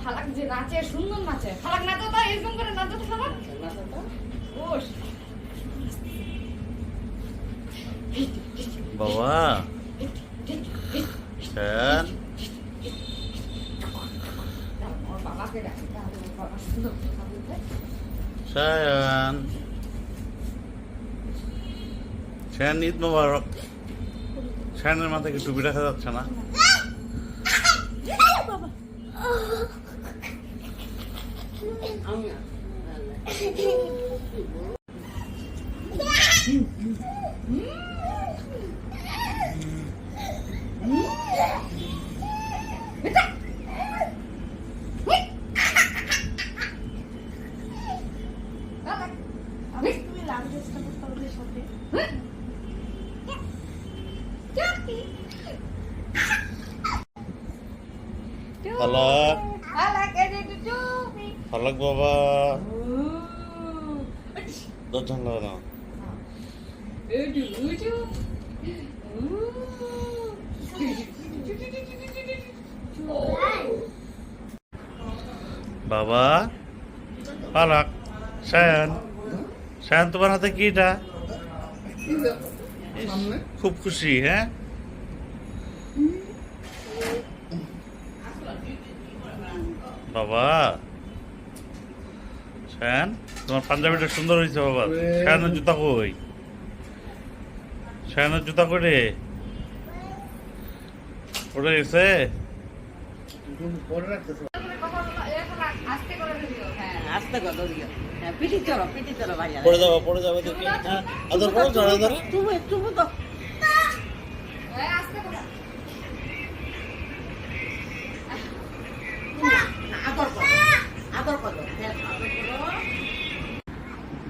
ফালাক যে নাচে সুন্দর নাচে ফালাক নাচো তো এরকম করে নাচো তো ফালাক বাবা শ্যান বাবাকে ডাকে বাবা সুন্দর কথা বলতে শ্যান শ্যান ঈদ মোবারক। শ্যানের মাথায় কি টুপি রাখা যাচ্ছে না? সাথে। ফালাক ফালাক এই যে টুপি ফালাক বাবা দরজা লাগা না উজু উজু বাবা ফালাক শ্যান শ্যান তোমার হাতে কি এটা ইস, খুব খুশি হ্যাঁ বাবা। শ্যান তোমার পাঞ্জাবিটা সুন্দর হয়েছে বাবা। শ্যানের জুতা কই? শ্যানের জুতা করে ওটা গেছে? আস্তে করে দিও হ্যাঁ আস্তে কত দিও হ্যাঁ পিটি চলো পিটি চলো ভাইয়া পড়ে যাব পড়ে যাবে দেখি হ্যাঁ আদর করো ধরো ধরো চুপু চুপু তো এই আস্তে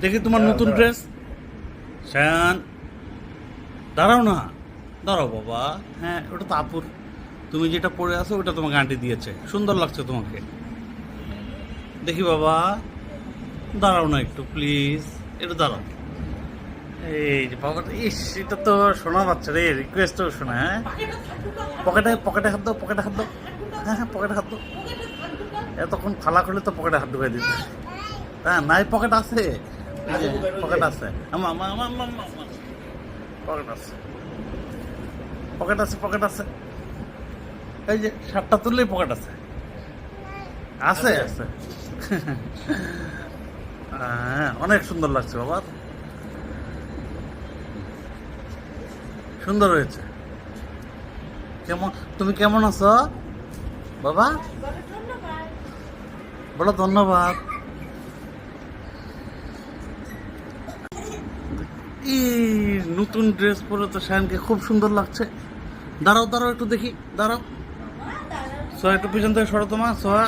দেখি তোমার নতুন ড্রেস। শ্যান। দাঁড়াও না। দাঁড়াও বাবা। হ্যাঁ ওটা তো আপুর। তুমি যেটা পরে আছো ওটা তোমাকে আন্টি দিয়েছে। সুন্দর লাগছে তোমাকে। দেখি বাবা। দাঁড়াও না একটু প্লিজ একটু দাঁড়াও। এই যে বাবা ইস এটা তো শোনা পাচ্ছে রে রিকোয়েস্ট তো শোনা হ্যাঁ? পকেটে পকেটে হাত দাও পকেটে হাত দাও। হ্যাঁ হ্যাঁ পকেটে হাত দাও। এতক্ষণ ফালা করলে তো পকেটে হাত ঢুকাই দিতে। হ্যাঁ নাই পকেট আছে। পকেট আছে। পকেট আছে। পকেট আছে পকেট আছে। এই যে শার্টটা তুললেই পকেট আছে। আছে আছে। হ্যাঁ অনেক সুন্দর লাগছে বাবা। সুন্দর হয়েছে। কেমন তুমি কেমন আছো? বাবা? বলো ধন্যবাদ। নতুন ড্রেস পরে তো শায়নকে খুব সুন্দর লাগছে। দাঁড়াও দাঁড়াও একটু দেখি, দাঁড়াও। সোয়া একটু পিছন থেকে সরো তোমার, সোয়া।